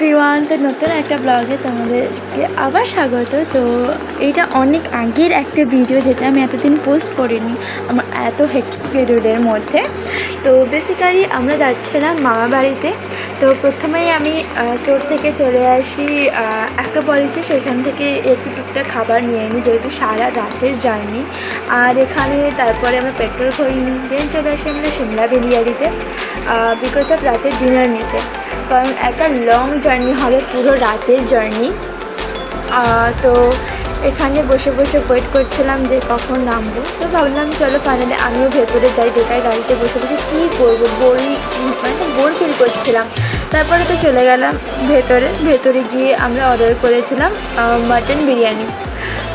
Everyone তো নতুন একটা ব্লগে তোমাদেরকে আবার স্বাগত। তো এটা অনেক আগের একটা ভিডিও যেটা আমি এতদিন পোস্ট করিনি, আমার এত হেক্টিক মধ্যে। তো বেসিক্যালি আমরা যাচ্ছিলাম মামা বাড়িতে। তো প্রথমেই আমি স্টোর থেকে চলে আসি একটা পলিসি সেখান থেকে একটু টুকটাক খাবার নিয়ে নিই যেহেতু সারা রাতের জার্নি আর এখানে তারপরে আমরা পেট্রোল ভরিনি দেন চলে আসি আমরা, সিমলা বিরিয়ানিতে বিকজ অফ রাতের ডিনার নিতে। কারণ একটা লং জার্নি হবে পুরো রাতের জার্নি তো এখানে বসে বসে ওয়েট করছিলাম যে কখন নামবো। তো ভাবলাম, চলো ফাইনালি আমিও ভেতরে যাই, বেকার গাড়িতে বসে বসে কী করব? বোরই মানে বোর ফিল করছিলাম। তারপরে তো চলে গেলাম ভেতরে। ভেতরে গিয়ে আমরা অর্ডার করেছিলাম মাটন বিরিয়ানি।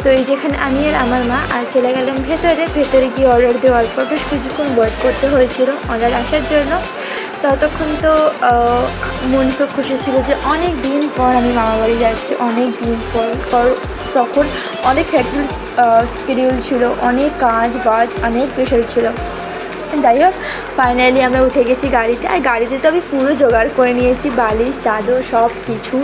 তো এই যেখানে আমি আর আমার মা আর চলে গেলাম ভেতরে। ভেতরে গিয়ে অর্ডার দেওয়ার পর বেশ কিছুক্ষণ ওয়েট করতে হয়েছিল অর্ডার আসার জন্য। ততক্ষণ তো মন খুব খুশি ছিল যে অনেক দিন পর আমি মামা বাড়ি যাচ্ছি, অনেক দিন পর পর তখন অনেক হেডফুল স্কেডিউল ছিল, অনেক কাজ বাজ, অনেক প্রেশার ছিল। যাই হোক ফাইনালি আমরা উঠে গেছি গাড়িতে। আর গাড়িতে তো আমি পুরো জোগাড় করে নিয়েছি, বালিশ, চাদর, সব কিছু।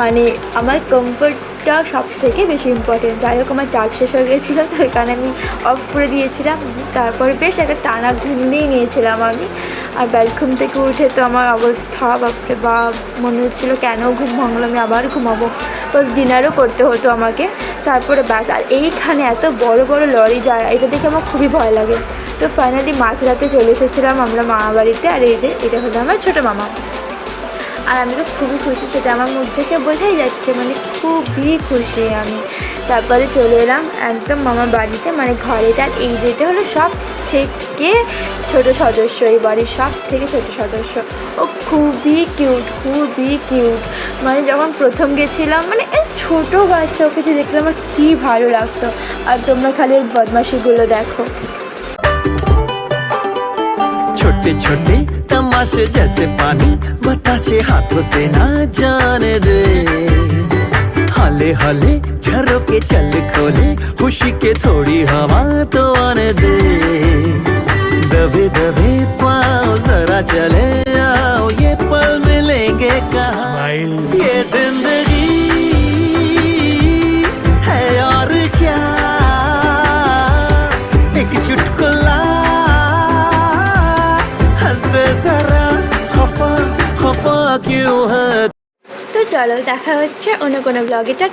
মানে আমার কমফর্টটা সব থেকে বেশি ইম্পর্টেন্ট যাই হোক, আমার চার্জ শেষ হয়ে গেছিল, তো এখানে আমি অফ করে দিয়েছিলাম। তারপরে বেশ একটা টানা ঘুম দিয়ে নিয়েছিলাম আমি। আর ব্যালকুম থেকে উঠে তো আমার অবস্থা, বাপরে বা মনে হচ্ছিল কেন ঘুম ভাঙলো, আমি আবার ঘুমাবো। প্লাস ডিনারও করতে হতো আমাকে। তারপরে ব্যাস, আর এইখানে এত বড় বড় লরি যায়, এটা দেখে আমার খুবই ভয় লাগে। তো ফাইনালি মাঝরাতে চলে এসেছিলাম আমরা মামা বাড়িতে, আর এই যে এটা হলো আমার ছোটো মামা। আর আমি তো খুবই খুশি, সেটা আমার মুখ থেকে বোঝাই যাচ্ছে মানে খুবই খুশি আমি। তারপরে চলে এলাম একদম মামার বাড়িতে মানে ঘরেটা আর এই যেটা হলো সব থেকে ছোট সদস্য, এই বাড়ির সব থেকে ছোট সদস্য। ও খুবই কিউট খুবই কিউট মানে যখন প্রথম গেছিলাম মানে ছোটো বাচ্চা, ওকে যে দেখলে আমার কী ভালো লাগতো। আর তোমরা খালি বদমাশিগুলো দেখো। छोटे छोटे, तमाशे जैसे पानी, बताशे हाथों से ना जाने दे। हाले हाले झरोके चल खोले, खुशी के थोड़ी हवा तो आने दे। दबे दबे पाओ जरा चले। তো চলো দেখা হচ্ছে অন্য কোনো ব্লগেটা